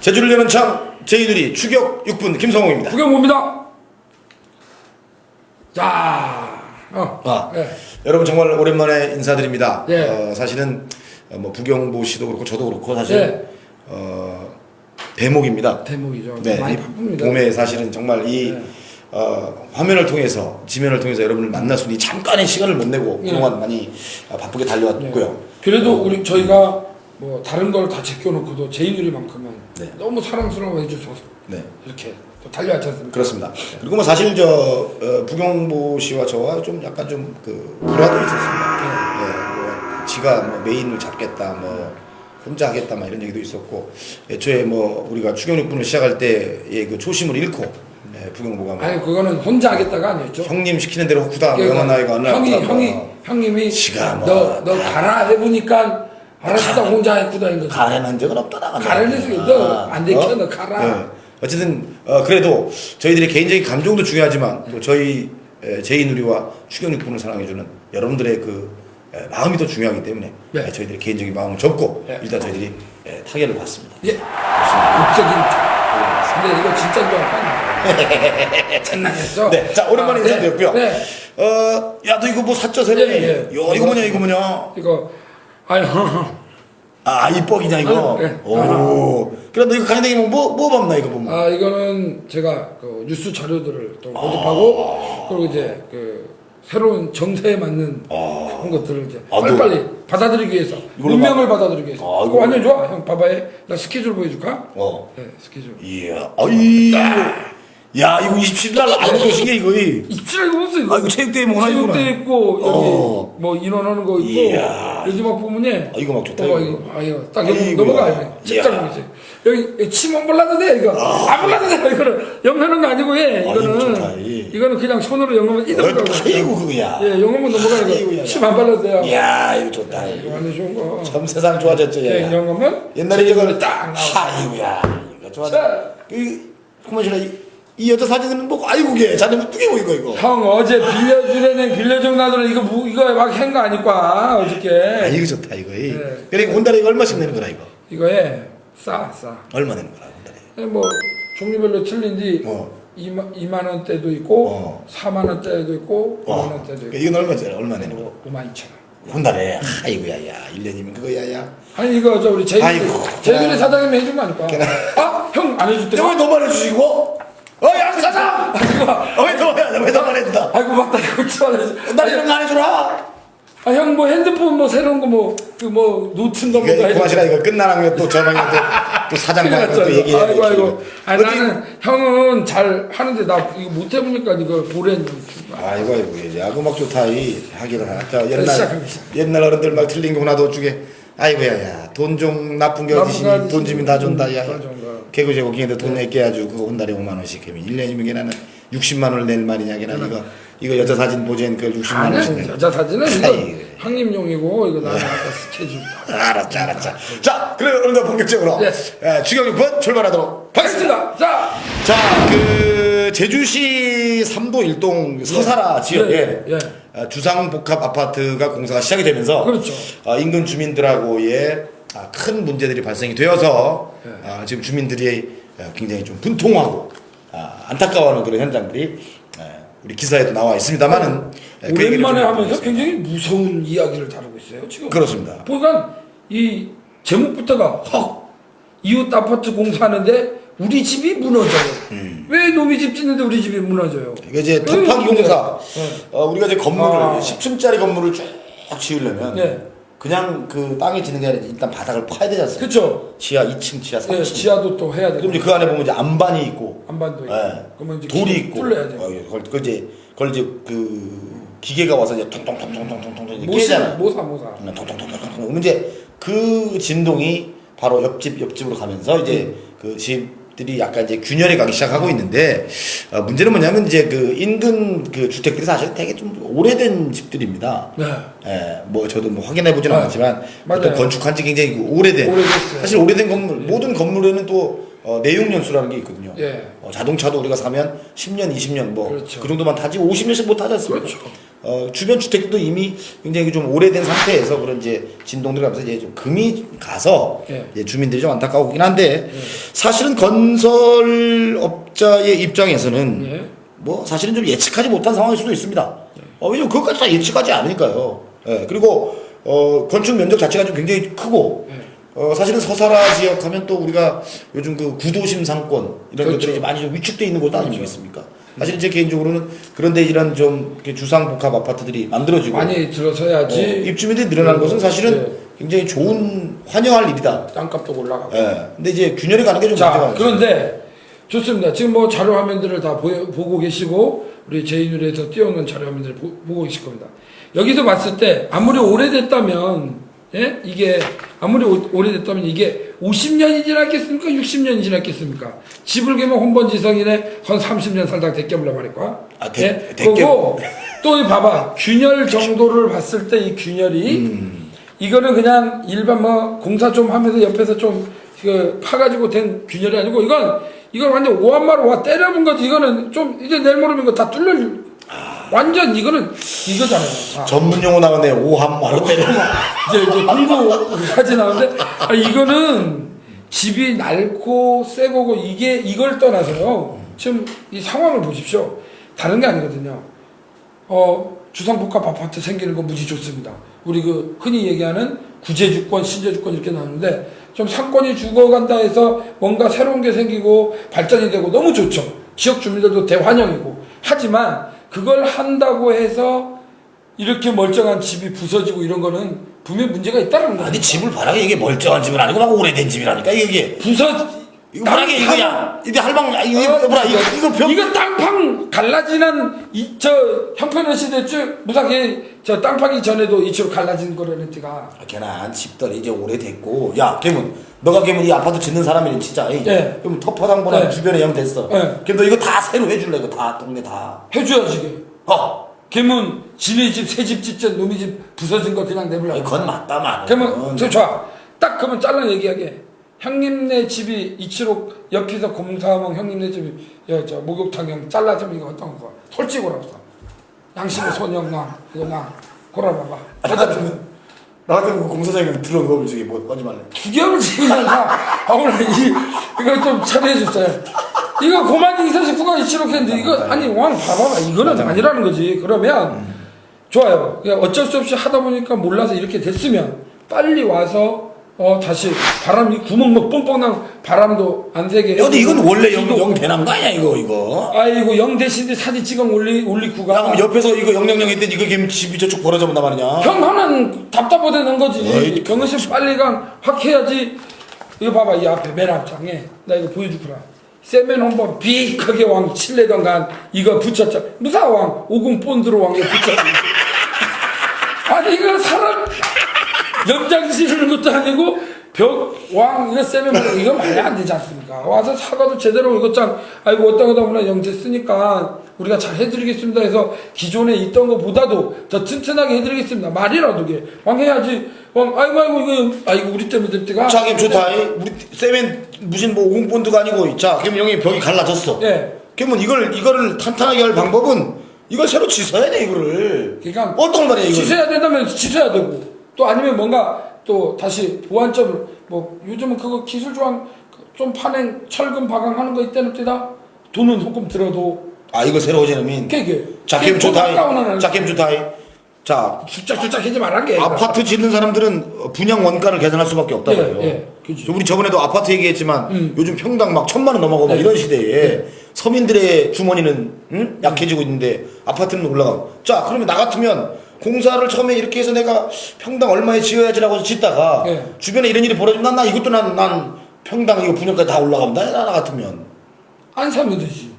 제주를 여는 참 제이들이 추격 6분 김성호입니다. 구경봅니다. 자, 어, 아, 예. 여러분 정말 오랜만에 인사드립니다. 예. 어, 사실은 어, 뭐 부경보 씨도 그렇고 저도 그렇고 사실 예. 어, 대목입니다. 대목이죠. 네, 많이 이 바쁩니다. 봄에 사실은 정말 이 네. 어, 화면을 통해서 지면을 통해서 여러분을 만날 수 있는 이 잠깐의 시간을 못 내고 예. 그동안 많이 아, 바쁘게 달려왔고요. 그래도 우리 저희가 뭐 다른 걸 다 제껴놓고도 제이누리만큼은 네. 너무 사랑스러워 해주셔서 네. 이렇게 또 달려왔지 않습니까? 그렇습니다. 그리고 뭐 사실 저 어, 부경보 씨와 저와 좀 약간 좀 그 불화도 있었습니다. 예, 뭐 지가 뭐 메인을 잡겠다, 뭐 혼자 하겠다, 막 이런 얘기도 있었고 애초에 뭐 우리가 추경육분을 시작할 때의 그 초심을 잃고 예, 부경보가 뭐 아니 그거는 혼자 하겠다가 아니었죠. 형님 시키는 대로 후다, 뭐 영원 나이가 안 형이 나왔다, 형이 뭐. 형님이 지가 뭐- 너너 가라 해보니까 알았다 혼자 했구나 이거지. 가련한 적은 없다 나가. 가련해서 너안 내켜, 너 가라. 네. 어쨌든 어, 그래도 저희들의 개인적인 감정도 중요하지만 또 저희 에, 제이누리와 추경육분을 사랑해주는 여러분들의 그 에, 마음이 더 중요하기 때문에 네. 에, 저희들의 개인적인 마음을 접고 네. 일단 저희들이 에, 타결을 받습니다. 예. 국적인 근데 이거 진짜 좋아하는 장난이었죠? 네, 자 오랜만에 아, 네, 인사드렸고요. 네. 어, 야 너 이거 뭐 샀죠 새로? 예, 예. 야 이거 뭐냐 이거 뭐냐? 이거 아유 아 이뻐기냐 이거? 아, 네. 오. 그럼 너 이거 가는데 뭐뭐 뭐 봤나 이거 보면? 아 이거는 제가 그 뉴스 자료들을 또 모집하고 그리고 이제 그 새로운 정세에 맞는 그런 것들을 이제 아, 빨리빨리 받아들이기 위해서 이걸로 운명을 받아들이기 위해서 아, 이거- 완전 좋아 형 봐봐요 나 스케줄 보여줄까? 어. 네 스케줄 이야, 아이, 야 이거 27일 날 아무것도 신게 이거. 이. 입질 이거 없어 이거 아 이거 체육대회 뭐 하나 체육대 이거나. 있고 여기 어. 뭐 인원하는 거 있고 이야. 여기 막 보면 예. 아, 이거 막 좋다, 어, 이거. 이거 아 이거 딱 여기 아이고야. 넘어가요 직장 이야. 보이지 여기 침안 발라도 돼 이거 안 발라도 돼 이거는 영하는 거 아니고 예 아, 이거 좋다, 이거는 이. 이거는 그냥 손으로 영하면 이동하고 아이고 그거야. 예 넘어가 아이고야. 이거 침안 발라도 돼요 이야 이거 좋다. 이거 이거. 완전 좋은 거 참 세상 좋아졌죠. 예, 얘. 영하면 옛날에 제 이거 이거를 딱 나와 아이고야. 이거 좋아. 자. 이 그만 싫어. 이, 이 여자 사진은 뭐 아이고 걔 자네 이쁘게 보이고 이거. 형 어제 빌려주려는 빌려준 나들은 이거 무, 이거 막 한 거 아니까 아 어저께 이거 좋다 이거. 이. 네. 그래 혼달에 이거 얼마씩 내는 거라 이거. 이거에 싸싸 얼마 내는 거라 혼달에. 예, 뭐 종류별로 틀린지 어. 2만, 2만 원대도 있고 어. 4만 원대도 있고 5만 어. 원대도 있고 이건 얼마짜리 얼마 내는 거? 5만 2천 원. 혼달에 아이고야 야 1년이면 그거야 야. 아니 이거 저 우리 제이들이 아이고. 제이들이 사장님이 해준 거 아닐까? 그래. 아, 형 안 해줄 내가 왜 때가? 너만 해주시고? 어 양 사장. 아이고, 왜 너만 왜 너만 해준다? 아이고 맞다 이거 참 해줘. 나 이런 거 안 해주라. 아, 형 뭐 핸드폰 뭐 새로운 거 뭐 그뭐거 이거 해줘. 그만이라 이거 끝나는 거또 저방에 또, 또 사장과 또 얘기해. 아이고 아이고. 아 나는 형은 잘 하는데 나 이거 못 해보니까 이거 주고. 아이고 아이고 이제 야구막 좋다 이 하기를 하자 옛날 시작합니다. 옛날 어른들 막 틀린 거 하나도 주게 아이고야 야 돈 좀 나쁜 게 어디시 나쁜 거돈 주면 다 준다 야다 준다. 개그 제국인데 돈 내게 해가지고 그거 한 달에 5만 원씩 하면 1년이면 걔나는 60만 원을 낼 말이냐 걔나 이거 이거 여자 사진 보지엔 그 60만 원씩 아니 내 여자 사진은 이거 아이고. 형님용이고 이거 나는 아까 스케줄. 알았지 알았지 자 그래 오늘도 본격적으로 네. 예, 추경육번 출발하도록 하겠습니다 하겠습니다. 자. 자, 그 제주시 삼도 일동 서사라 지역에 예, 예. 아, 주상복합 아파트가 공사가 시작이 되면서 그렇죠. 아, 인근 주민들하고의 아, 큰 문제들이 발생이 되어서 지금 주민들이 아, 굉장히 좀 분통하고 아, 안타까워하는 그런 현장들이 아, 우리 기사에도 나와 있습니다만은 오랜만에 좀 하면서. 굉장히 무서운 이야기를 다루고 있어요 지금. 그렇습니다. 보니까 이 제목부터가 헉 이웃 아파트 공사하는데 우리 집이 무너져요. 왜 놈이 집 짓는데 우리 집이 무너져요? 이게 이제 음, 토판 공사 네. 어, 우리가 이제 건물을 아. 10층짜리 건물을 쭉 지으려면 네. 그냥 그 땅에 짓는 게 아니라 일단 바닥을 파야 되지 않습니까? 그렇죠. 지하 2층, 지하 3층. 예, 지하도 또 해야 되고 그럼 이제 그 안에 보면 이제 안반이 있고, 안반도 있고. 예, 그러면 이제 돌이 있고, 뚫려야 돼. 어, 예, 그걸, 그걸 이제 그걸 이제 그 기계가 와서 이제 통통통통통통통 이제 모사 깨잖아. 모사 모사. 음, 통통통통통. 그러면 이제 그 진동이 바로 옆집 옆집으로 가면서 이제 그 집 들이 약간 이제 균열이 가기 시작하고 있는데 어, 문제는 뭐냐면 이제 그 인근 그 주택들이 사실 되게 좀 오래된 집들입니다. 네. 예, 뭐 저도 뭐 확인해 보지는 네. 않았지만 맞아요. 어떤 건축한 지 굉장히 그 오래된 오래됐어요. 사실 오래된 건물 모든 건물에는 또 어, 어, 내용 연수라는 게 있거든요. 예. 어, 자동차도 우리가 사면 10년, 20년 뭐 그 그렇죠. 정도만 타지 50년씩 못 타지 않습니까? 그렇죠. 어, 주변 주택도 이미 굉장히 좀 오래된 상태에서 그런 이제 진동들이 가면서 이제 좀 금이 가서 예. 이제 주민들이 좀 안타까우긴 한데 사실은 건설업자의 입장에서는 예. 뭐 사실은 좀 예측하지 못한 상황일 수도 있습니다. 어, 왜냐면 그것까지 다 예측하지 않으니까요. 예, 그리고 어, 건축 면적 자체가 좀 굉장히 크고 예. 어, 사실은 서사라 지역 하면 또 우리가 요즘 그 구도심 상권 이런 그렇죠. 것들이 이제 많이 좀 위축돼 있는 곳 아니겠습니까? 사실 제 개인적으로는 그런데 이런 좀 이렇게 주상복합 아파트들이 만들어지고 많이 들어서야지 어, 입주민들이 늘어나는 것은 사실은 네. 굉장히 좋은 환영할 일이다. 땅값도 올라가고. 예. 근데 이제 균열이 가는 게좀 문제가 자. 그런데 좋습니다. 지금 뭐 자료 화면들을 다 보, 보고 계시고 우리 제이누리에서 띄워놓은 자료 화면들을 보, 보고 계실 겁니다. 여기서 봤을 때 아무리 오래됐다면 예? 이게 아무리 오, 오래됐다면 이게 50년이 지났겠습니까? 60년이 지났겠습니까? 집을 개면 혼번지성이네 한 30년 살다 대깨물라 말일까? 아, 대- 예? 대깨- 그리고 또이 봐봐 균열 정도를 봤을 때 이 균열이 음. 이거는 그냥 일반 뭐 공사 좀 하면서 옆에서 좀그 파가지고 된 균열이 아니고 이건 이건 완전 오한마로 와 때려본 거지 이거는 좀 이제 내일 모레면 이거 다 뚫려 완전 이거는 이거잖아요. 아, 전문 용어 나왔네. 오함 마로 때려. 이제 이제 공부까지 나오는데 아, 이거는 집이 낡고 새 거고 이게 이걸 떠나서요. 지금 이 상황을 보십시오. 다른 게 아니거든요. 어, 주상복합 아파트 생기는 거 무지 좋습니다. 우리 그 흔히 얘기하는 구제주권, 신제주권 이렇게 나오는데 좀 상권이 죽어간다 해서 뭔가 새로운 게 생기고 발전이 되고 너무 좋죠. 지역 주민들도 대환영이고. 하지만 그걸 한다고 해서 이렇게 멀쩡한 집이 부서지고 이런 거는 분명히 문제가 있다는 거예요. 아니 집을 바라게 이게 멀쩡한 집은 아니고 막 오래된 집이라니까 이게. 부서 이거 땅 이거야. 이게 할방 아, 이거 어, 뭐라 이거 이거 병. 이거 땅팡 갈라지는 이 저 형편의 시대쯤 무사히 저땅 파기 전에도 이치로 갈라진 거라는 데가 아, 걔는 집들이 이제 오래됐고 야 걔문 너가 걔문 이 아파트 짓는 사람이니 진짜 에이, 네. 그럼 터퍼당보다 네. 주변에 영 됐어 네. 그럼 너 이거 다 새로 해줄래 이거 다 동네 다 해줘야지. 이게. 어? 걔문 지네 집, 새 집 짓자 놈이 집 부서진 거 그냥 내버려. 그건 맞다만 그러면 저 좋아. 딱 그러면 잘라 얘기하게. 형님네 집이 이치로 옆에서 공사하면 형님네 집이 야, 저 목욕탕 형 잘라주면 이거 어떤 거? 솔직히 고라고 양심의 손형 나 이거 나 고라봐봐. 아, 나 같으면 나 같으면 그 공사장에 들어온 거 저기 뭐 하지 말래 죽여을 지금 다 아, 오늘 이, 이거 좀 처리해 주세요. 이거 고만 이사식구가 이치로 했는데 이거 아니 왕 봐봐봐 이거는 아니라는 거지. 그러면 좋아요. 그냥 어쩔 수 없이 하다 보니까 몰라서 이렇게 됐으면 빨리 와서 어 다시 바람이 구멍 뭐 뻥뻥 난 바람도 안 새게. 야, 근데 이건 원래 영, 영거 아니야 이거 이거 아이고 영 대신데 사진 찍어 올리 야 올리구가. 그럼 옆에서 이거 영영영 했더니 이거 걔 집이 저쪽 벌어져 본단 말이냐 형 하나는 답답하다는 거지. 어이, 경은 씨 빨리 강확 해야지. 이거 봐봐 이 앞에 맨 앞장에 나 이거 보여주구나. 세면 한번 비하게 왕 칠레던간 이거 붙였자 무사 왕 오공 본드로 왕에 붙였. 아니 이거 사람 염장 지르는 것도 아니고 벽왕 이거 세면 뭐 이거 말이 안 되지 않습니까? 와서 사과도 제대로 이것장 아이고 어떤 거다 보나 영재 쓰니까 우리가 잘 해드리겠습니다 해서 기존에 있던 것보다도 더 튼튼하게 해드리겠습니다. 말이라도 게. 왕 해야지. 왕 아이고 아이고 이거 아이고 우리 때문에 될 때가 자 그럼 좋다 이. 우리 세멘 무슨 뭐 오공본드가 아니고. 자 그럼 영이 벽이 갈라졌어. 예. 그러면 이걸 이거를 탄탄하게 할 방법은 이걸 새로 짓어야 돼 이거를. 그러니까 어떤 말이야 이거 취소해야 된다면 취소해야 되고 또 아니면 뭔가 또 다시 보완점을 뭐 요즘은 그거 기술 조항 좀 파낸 철근 박항하는 거 있다는 때다? 돈은 조금 들어도. 아 이거 새로 오제는 그게 자 게임 좋다. 다운하는. 자 게임 좋다. 자 숫짝숫짝 하지 말란 게. 아파트 짓는 사람들은 분양 원가를 계산할 수밖에 없다 예, 예. 우리 저번에도 아파트 얘기했지만 음. 요즘 평당 막 천만 원 넘어가고 막 네. 이런 시대에 서민들의 주머니는 응? 약해지고 있는데 아파트는 올라가고. 자 그러면 나 같으면 공사를 처음에 이렇게 해서 내가 평당 얼마에 지어야지라고 해서 짓다가 예. 주변에 이런 일이 벌어지면 난, 나 이것도 난, 난 평당 이거 분양까지 다 올라간다. 나, 나 같으면. 안 사면 되지.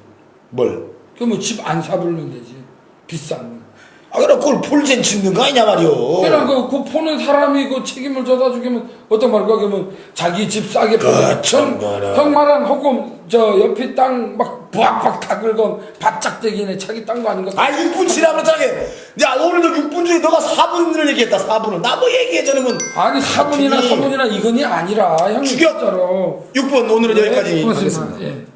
뭘? 그뭐 집안 사불면 되지. 비싼. 거. 아 그럼 그걸 폴젠 짓는 거 아니냐 말이오. 그냥 그, 그 포는 사람이 그 책임을 져다 주기면 어떤 말일까 그러면 자기 집 싸게 그렇죠, 형, 그거는. 형 말은 허금 저 옆에 땅 막 부악부악 다 긁은 바짝대기네 자기 땅거 아닌가 아 6분 지나면 어쩌게 야 오늘도 6분 중에 너가 4분을 얘기했다 4분을 나 뭐 얘기해 저는 아니 사분이나. 사분이나 이건이 아니라 형님 죽여. 진짜로 6분 오늘은 네, 여기까지 고맙습니다. 하겠습니다 예.